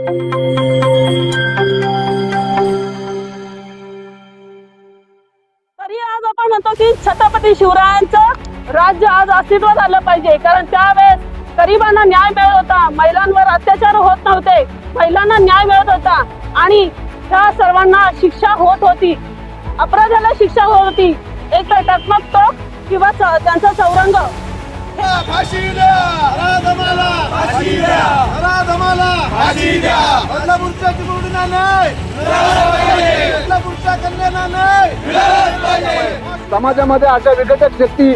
तरी आज आपण म्हणतो की छत्रपती शिवरायांचं राज्य आज अस्तित्वात आलं पाहिजे. कारण त्यावेळेस गरिबांना न्याय मिळत होता. महिलांवर अत्याचार होत नव्हते. महिलांना न्याय मिळत होता. आणि त्या सर्वांना शिक्षा होत होती. अपराधाला शिक्षा होत होती. एक तर टकमक तो किंवा त्यांचा चौरंग. फाशी द्या. राधमाला फाशी द्या. राधमाला फाशी द्या. बदलापूरच्या नाही बदलापूरच्या नाही समाजामध्ये अशा विघटक शक्ती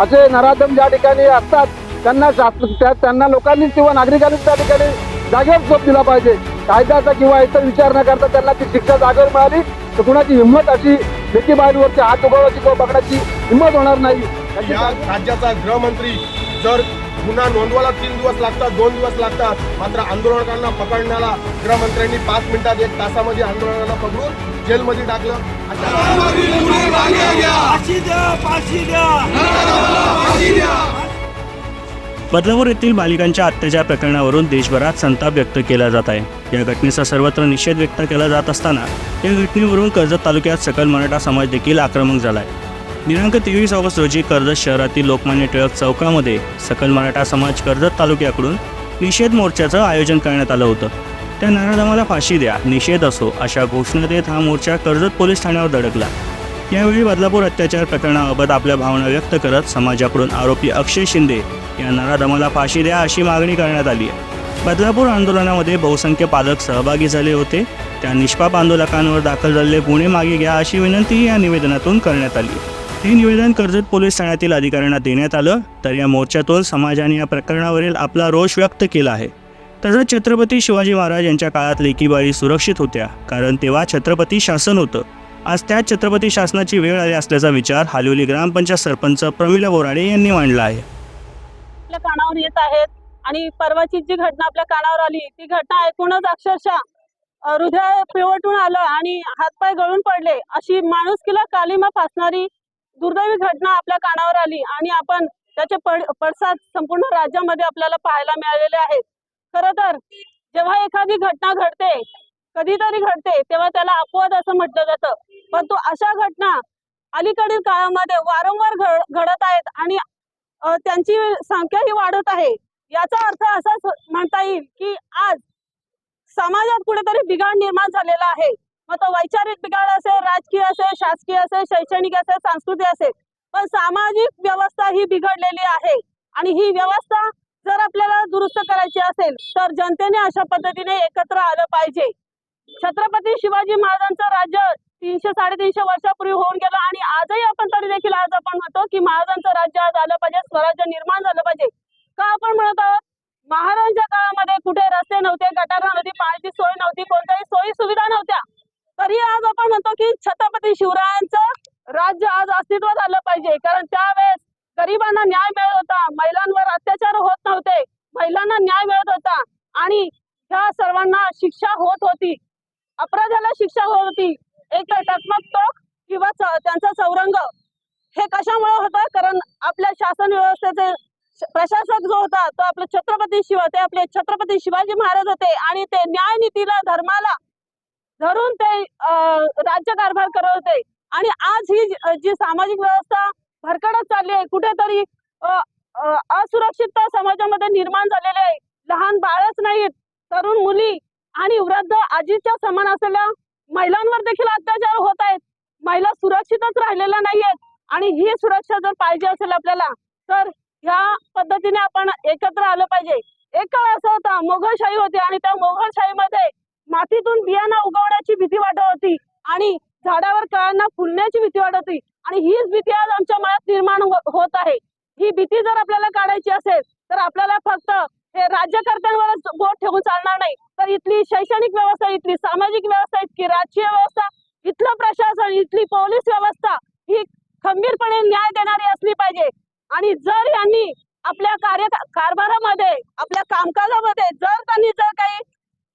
असे नराधम ज्या ठिकाणी असतात त्यांना शास्त्र त्या- त्यांना लोकांनी किंवा नागरिकांनी त्या ठिकाणी जागेवर झोप दिला पाहिजे. कायद्याचा किंवा इतर विचार न करता त्यांना ती शिक्षा जागेवर मिळाली तर कुणाची हिंमत अशी लेखी बाहेरवरची हात उगवण्याची किंवा बघण्याची हिंमत होणार नाही. या राज्याचा गृहमंत्री जर गुन्हा नोंदवायला तीन दिवस लागतात दोन दिवस लागतात मात्र आंदोलकांना पकडण्याला गृहमंत्र्यांनी पाच मिनिटात एक तासामध्ये आंदोलकांना पकडून जेलमध्ये टाकलं. बदलापूर येथील बालिकांच्या अत्याचार प्रकरणावरून देशभरात संताप व्यक्त केला जात आहे. या घटनेचा सर्वत्र निषेध व्यक्त केला जात असताना या घटनेवरून कर्जत तालुक्यात सकल मराठा समाज देखील आक्रमक झाला आहे दिनांक तेवीस ऑगस्ट रोजी कर्जत शहरातील लोकमान्य टिळक चौकामध्ये सकल मराठा समाज कर्जत तालुक्याकडून निषेध मोर्चाचं आयोजन करण्यात आलं होतं. त्या नराधमाला फाशी द्या निषेध असो अशा घोषणा देत हा मोर्चा कर्जत पोलीस ठाण्यावर धडकला. यावेळी बदलापूर अत्याचार प्रकरणाबाबत आपल्या भावना व्यक्त करत समाजाकडून आरोपी अक्षय शिंदे यांना नराधमाला फाशी द्या अशी मागणी करण्यात आली बदलापूर आंदोलनामध्ये बहुसंख्य पालक सहभागी झाले होते. त्या निष्पाप आंदोलकांवर दाखल झालेले गुन्हे मागे घ्या अशी विनंती या निवेदनातून करण्यात आली हे निवेदन कर्जत पोलीस ठाण्यातील अधिकाऱ्यांना देण्यात आलं तर या मोर्चातून समाजाने या प्रकरणावरील आपला रोष व्यक्त केला आहे. तसंच छत्रपती शिवाजी महाराज यांच्या काळात लेकीबाई सुरक्षित होत्या कारण तेव्हा छत्रपती शासन होतं. आज त्याच छत्रपती शासनाची वेळ आली असल्याचा विचार हालिवली ग्रामपंचायत सरपंच प्रमिला बोराडे यांनी मांडला आहे. आपल्या कानावर येत आहेत आणि परवाची जी घटना आपल्या कानावर आली ती घटना ऐकूनच अक्षरशः हृदय पिवटून आलं आणि हातपाय गळून पडले. अशी माणुसकीला कालिमा फासणारी दुर्दैवी घटना आपल्या कानावर आली आणि आपण त्याचे पड पडसाद संपूर्ण राज्यामध्ये आपल्याला पाहायला मिळालेले आहेत. खरं तर जेव्हा एखादी घटना घडते कधीतरी घडते तेव्हा त्याला अपवाद असं म्हटलं जातं. परंतु अशा घटना अलीकडील काळामध्ये वारंवार घडत आहेत आणि त्यांची त्यांची संख्याही वाढत आहे. याचा अर्थ असाच म्हणता येईल की आज समाजात कुठेतरी बिघाड निर्माण झालेला आहे. मग तो वैचारिक बिघाड असेल राजकीय असेल शासकीय असेल शैक्षणिक असेल सांस्कृतिक असेल पण सामाजिक व्यवस्था ही बिघडलेली आहे. आणि ही व्यवस्था जर आपल्याला दुरुस्त करायची असेल तर जनतेने अशा पद्धतीने एकत्र आलं पाहिजे. छत्रपती शिवाजी महाराजांचं राज्य तीनशे साडेतीनशे वर्षापूर्वी होऊन गेलं आणि आजही आपण तरी देखील आज आपण म्हणतो की महाराजांचं राज्य आज आलं पाहिजे स्वराज्य निर्माण झालं पाहिजे. का आपण म्हणत आहोत? महाराजांच्या काळामध्ये कुठे रस्ते नव्हते गटारा नव्हती पाण्याची सोय नव्हती कोणत्याही सोयी सुविधा नव्हत्या. तरी आज आपण म्हणतो की छत्रपती शिवरायांचं राज्य आज अस्तित्वात आलं पाहिजे. कारण त्यावेळेस गरिबांना न्याय मिळत होता. महिलांवर अत्याचार होत नव्हते. महिलांना न्याय मिळत होता. आणि ह्या सर्वांना शिक्षा होत होती. अपराधाला शिक्षा होत होती. एक घटात्मक टोक किंवा त्यांचा चौरंग हे कशामुळे होतं? कारण आपल्या शासन व्यवस्थेचे प्रशासक जो होता तो आपले छत्रपती शिव ते आपले छत्रपती शिवाजी महाराज होते आणि ते न्यायनीतीला धर्माला धरून ते अं, राज्यकारभार करत होते. आणि आज ही जी- सामाजिक व्यवस्था भरकडत चालली आहे कुठेतरी अं, अं, असुरक्षितता समाजामध्ये निर्माण झालेली आहे. लहान बाळच नाहीत तरुण मुली आणि वृद्ध आजीच्या समान असलेल्या महिलांवर देखील अत्याचार होत आहेत. महिला सुरक्षितच राहिलेल्या नाहीयेत. आणि ही सुरक्षा जर पाहिजे असेल आपल्याला तर ह्या पद्धतीने आपण एकत्र आलं पाहिजे. एक काळ असं होता मोगलशाही होती आणि त्या मोगलशाहीमध्ये मातीतून बियाणं उगवण्याची भीती वाटत होती आणि झाडावर कळांना फुलण्याची भीती वाटत होती. आणि हीच भीती आज आमच्या मनात निर्माण हो-, होत आहे. ही भीती जर आपल्याला काढायची असेल तर आपल्याला फक्त हे राज्यकर्त्यांवरच बोट ठेवून चालणार नाही. तर इथली शैक्षणिक व्यवस्था इथली सामाजिक व्यवस्था इतकी राजकीय व्यवस्था इथलं प्रशासन इथली पोलीस व्यवस्था ही खंबीरपणे न्याय देणारी असली पाहिजे. आणि जर यांनी आपल्या कार्य कारभारामध्ये आपल्या कामकाजामध्ये जर त्यांनी जर काही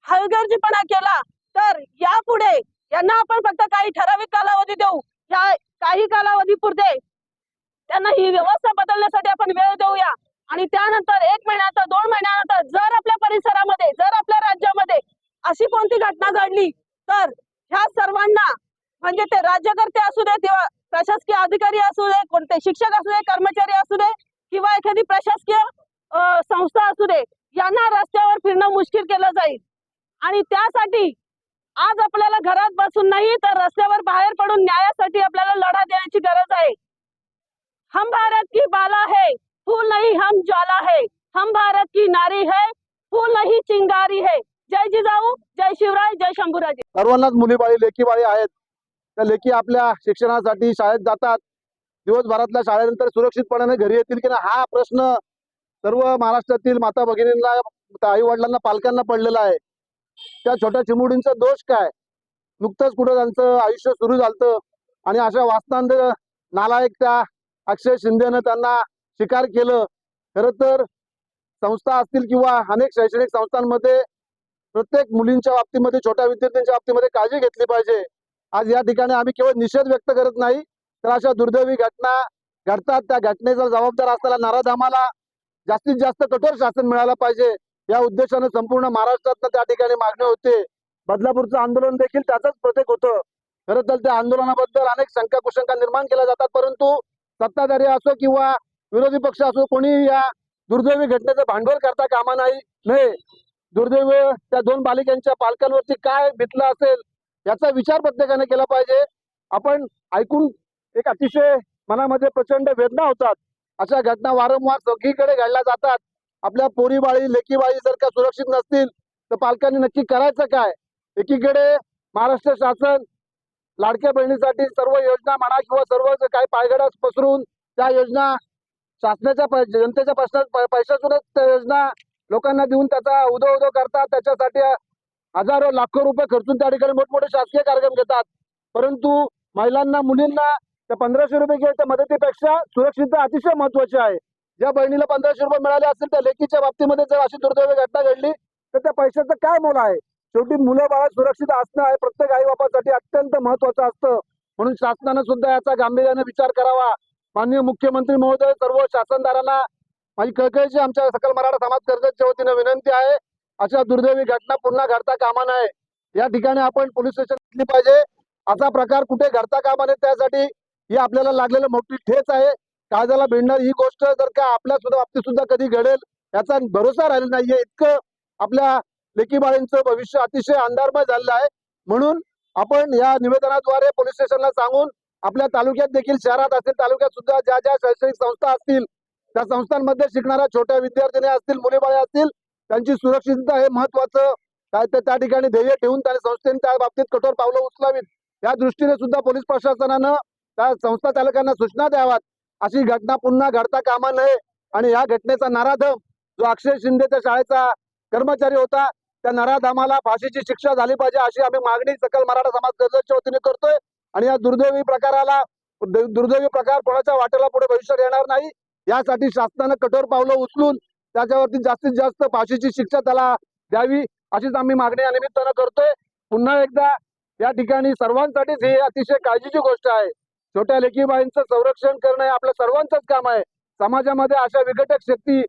हलगर्जीपणा केला तर यापुढे यांना आपण फक्त काही ठराविक कालावधी देऊ. या काही कालावधी पुरते त्यांना ही व्यवस्था बदलण्यासाठी आपण वेळ देऊया. आणि त्यानंतर एक महिन्यानंतर दोन महिन्यानंतर जर आपल्या परिसरामध्ये जर आपल्या राज्यामध्ये अशी कोणती घटना घडली तर ह्या सर्वांना म्हणजे ते राज्यकर्ते असू दे किंवा प्रशासकीय अधिकारी असू दे कोणते शिक्षक असू दे कर्मचारी असू दे किंवा एखादी प्रशासकीय अं, संस्था असू दे यांना रस्त्यावर फिरणं मुश्किल केलं जाईल. आणि त्यासाठी आज आपल्याला घरात बसून नाही तर रस्त्यावर बाहेर पडून न्यायासाठी आपल्याला लढा देण्याची गरज आहे. हम भारत की बाला है. फूल नहीं हम ज्वाला है हम भारत की नारी है फूल नहीं चिंगारी है। जय जिजाऊ जय शिवराय जय शंभूराजे। सर्वांनाच मुली बाळी बाळी आहेत. त्या लेखी आपल्या शिक्षणासाठी शाळेत जातात. दिवसभरातल्या शाळेनंतर सुरक्षितपणाने घरी येतील की नाही हा प्रश्न सर्व महाराष्ट्रातील माता भगिनींना आई वडिलांना पालकांना पडलेला आहे. त्या छोट्या चिमुडींचा दोष काय? नुकतंच कुठं त्यांचं आयुष्य सुरू झालं आणि अशा वाचनांद नालायक त्या अक्षय शिंदेनं त्यांना शिकार केलं. खरं तर संस्था असतील किंवा अनेक शैक्षणिक संस्थांमध्ये प्रत्येक मुलींच्या बाबतीमध्ये छोट्या विद्यार्थ्यांच्या बाबतीमध्ये काळजी घेतली पाहिजे. आज या ठिकाणी आम्ही केवळ निषेध व्यक्त करत नाही तर अशा दुर्दैवी घटना घडतात. त्या घटनेचा जबाबदार असलेल्या नाराधामाला जास्तीत जास्त कठोर शासन मिळालं पाहिजे. या उद्देशाने संपूर्ण महाराष्ट्रात त्या ठिकाणी मागणी होते. बदलापूरचं आंदोलन देखील त्याचंच प्रतीक होतं. खरं तर त्या आंदोलनाबद्दल अनेक शंका कुशंका निर्माण केल्या जातात परंतु सत्ताधारी असो किंवा विरोधी पक्ष असो कोणी या दुर्दैवी घटनेचं भांडवल करता कामा नाही नये. दुर्दैव त्या दोन बालिकांच्या पालकांवरती काय बितलं असेल याचा विचार प्रत्येकाने केला पाहिजे. आपण ऐकून एक अतिशय मनामध्ये प्रचंड वेदना होतात. अशा घटना वारंवार सगळीकडे घडल्या जातात. आपल्या पोरीबाळी लेकीबाळी जर का सुरक्षित नसतील तर पालकांनी नक्की करायचं काय? एकीकडे महाराष्ट्र शासन लाडक्या बहिणीसाठी सर्व योजना म्हणा किंवा सर्व काही पायगडा पसरून त्या योजना शासनाच्या जनतेच्या पैशा पैशातूनच त्या योजना लोकांना देऊन त्याचा उदो उदो करतात. त्याच्यासाठी हजारो लाखो रुपये खर्चून त्या ठिकाणी मोठमोठे शासकीय कार्यक्रम घेतात. परंतु महिलांना मुलींना त्या पंधराशे रुपये घेऊन त्या मदतीपेक्षा सुरक्षितता अतिशय महत्वाची आहे. ज्या बहिणीला पंधराशे रुपये मिळाले असतील त्या लेकीच्या बाबतीमध्ये जर अशी दुर्दैवी घटना घडली तर त्या पैशाचं काय मोल आहे? शेवटी मुलं बाळा सुरक्षित असणं आहे प्रत्येक आई बापासाठी अत्यंत महत्वाचं असतं. म्हणून शासनानं सुद्धा याचा गांभीर्याने विचार करावा. माननीय मुख्यमंत्री महोदय सर्व शासनदारांना माझी कळकळीची आमच्या सकल मराठा समाज कर्जतच्या वतीनं विनंती आहे. अशा दुर्दैवी घटना पुन्हा घडता कामा नये. या ठिकाणी आपण पोलीस स्टेशन घेतली पाहिजे. असा प्रकार कुठे घडता कामा नये त्यासाठी ही आपल्याला लागलेलं मोठी ठेच आहे. काळजाला भिडणार ही गोष्ट जर का आपल्या सुद्धा बाबतीत सुद्धा कधी घडेल याचा भरोसा राहिला नाहीये. इतकं आपल्या लेकीबाळींचं भविष्य अतिशय अंधारमय झालेलं आहे. म्हणून आपण या निवेदनाद्वारे पोलीस स्टेशनला सांगून आपल्या तालुक्यात देखील शहरात असतील तालुक्यात सुद्धा ज्या ज्या शैक्षणिक संस्था असतील त्या संस्थांमध्ये शिकणाऱ्या छोट्या विद्यार्थिनी असतील मुलीबाळे असतील त्यांची सुरक्षितता हे महत्वाचं काय ते त्या ठिकाणी ध्येय ठेवून त्या संस्थेने त्या बाबतीत कठोर पावलं उचलावीत. या दृष्टीने सुद्धा पोलीस प्रशासनानं त्या संस्था चालकांना सूचना द्याव्यात. अशी घटना पुन्हा घडता कामा नये आणि या घटनेचा नाराधम जो अक्षय शिंदे त्या शाळेचा कर्मचारी होता त्या नराधामाला फाशीची शिक्षा झाली पाहिजे अशी आम्ही मागणी सकल मराठा समाज गरजेच्या वतीने करतोय. आणि या दुर्दैवी प्रकाराला दुर्दैवी प्रकार कोणाच्या वाटेला पुढे भविष्यात येणार नाही यासाठी शासनानं कठोर पावलं उचलून त्याच्यावरती जास्तीत जास्त फाशीची शिक्षा त्याला द्यावी अशीच आम्ही मागणी या निमित्तानं करतोय. पुन्हा एकदा या ठिकाणी सर्वांसाठीच ही अतिशय काळजीची गोष्ट आहे. छोट्या लेखीबाईंचं संरक्षण करणं हे आपलं सर्वांचंच काम आहे. समाजामध्ये अशा विघटक शक्ती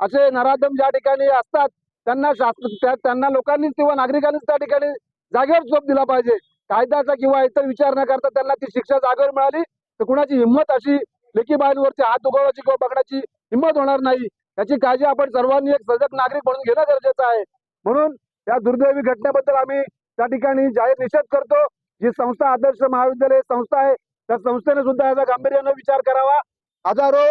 असे नराधम ज्या ठिकाणी असतात त्यांना शासन त्या- त्यांना लोकांनीच किंवा नागरिकांनीच त्या ठिकाणी जागेवर झोप दिला पाहिजे. कायद्याचा किंवा इतर विचार न करता त्यांना ती शिक्षा जागेवर मिळाली. तर कुणाची हिंमत अशी लेकीबाईंवरती हात उगवण्याची किंवा बघण्याची हिंमत होणार नाही. याची काळजी आपण सर्वांनी एक सजग नागरिक म्हणून घेणं गरजेचं आहे. म्हणून या दुर्दैवी घटनेबद्दल आम्ही त्या ठिकाणी जाहीर निषेध करतो. जी संस्था आदर्श महाविद्यालय संस्था आहे त्या संस्थेने सुद्धा याचा गांभीर्यानं विचार करावा. हजारो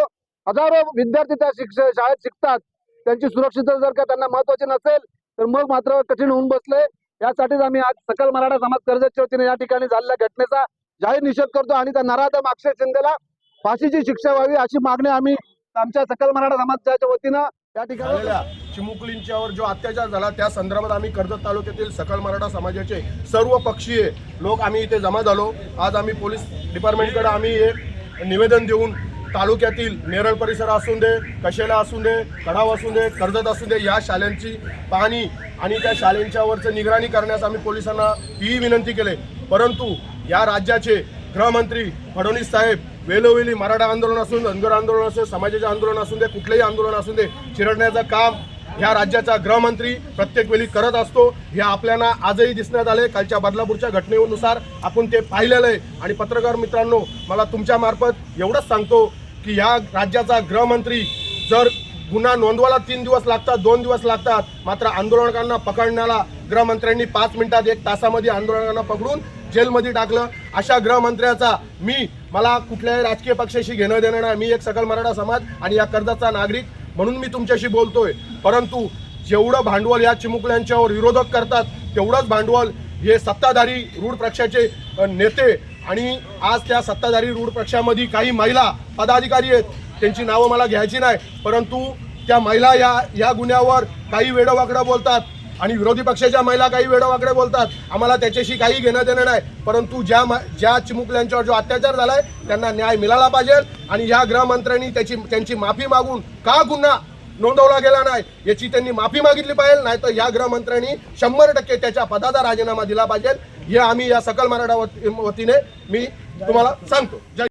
हजारो विद्यार्थी त्या शिक्ष शाळेत शिकतात. त्यांची सुरक्षितता जर का त्यांना महत्वाची नसेल तर मग मात्र कठीण होऊन बसले. यासाठीच आम्ही आज सकल मराठा समाज कर्जतच्या वतीने या ठिकाणी झालेल्या घटनेचा जाहीर निषेध करतो आणि त्या नराधम अक्षय शिंदेला फाशीची शिक्षा व्हावी अशी मागणी आम्ही आमच्या सकल मराठा समाजाच्या वतीनं या ठिकाणी चिमुकलींच्यावर जो अत्याचार झाला त्या संदर्भात आम्ही कर्जत तालुक्यातील सकल मराठा समाजाचे सर्व पक्षीय लोक आम्ही इथे जमा झालो. आज आम्ही पोलीस डिपार्टमेंटकडे आम्ही एक निवेदन देऊन तालुक्यातील नेरळ परिसर असून दे कशेला असून दे कडाव असून दे कर्जत असू दे या शाळांची पाहणी आणि त्या शाळेंच्यावरचं निगराणी करण्यास आम्ही पोलिसांना ही विनंती केले. परंतु या राज्याचे गृहमंत्री फडणवीस साहेब वेलोवेली मराठा आंदोलन असून धनगर आंदोलन असून समाजाचे आंदोलन असून दे कुठलेही आंदोलन असून दे चिरडण्याचं काम ह्या राज्याचा गृहमंत्री प्रत्येक वेळी करत असतो. हे आपल्याला आजही दिसण्यात आले. कालच्या बदलापूरच्या घटनेनुसार आपण ते पाहिलेलं आहे. आणि पत्रकार मित्रांनो मला तुमच्या मार्फत एवढंच सांगतो की ह्या राज्याचा गृहमंत्री जर गुन्हा नोंदवायला तीन दिवस लागतात दोन दिवस लागतात मात्र आंदोलकांना पकडण्याला गृहमंत्र्यांनी पाच मिनिटात एक तासामध्ये आंदोलकांना पकडून जेलमध्ये टाकलं. अशा गृहमंत्र्याचा मी मला कुठल्याही राजकीय पक्षाशी घेणं देणं नाही. मी एक सकल मराठा समाज आणि या कर्जाचा नागरिक म्हणून मी तुमच्याशी बोलतोय. परंतु जेवढं भांडवल या चिमुकल्यांच्यावर विरोधक करतात तेवढंच भांडवल हे सत्ताधारी रूढ पक्षाचे नेते आणि आज त्या सत्ताधारी रूढ पक्षामध्ये काही महिला पदाधिकारी आहेत. त्यांची नावं मला घ्यायची नाही परंतु त्या महिला या या गुन्ह्यावर काही वेडवाकडं बोलतात आणि विरोधी पक्षाच्या महिला काही वेडवाकडे बोलतात. आम्हाला त्याच्याशी काही घेणं देणं नाही परंतु ज्या म- ज्या चिमुकल्यांच्यावर जो अत्याचार झालाय त्यांना न्याय मिळाला पाहिजे आणि या गृहमंत्र्यांनी त्याची त्यांची माफी मागून का गुन्हा नोंदवला गेला नाही याची त्यांनी माफी मागितली पाहिजे नाही तर या गृहमंत्र्यांनी शंभर टक्के त्याच्या पदाचा राजीनामा दिला पाहिजे. हे आम्ही या सकल मराठा वतीने मी तुम्हाला सांगतो. जय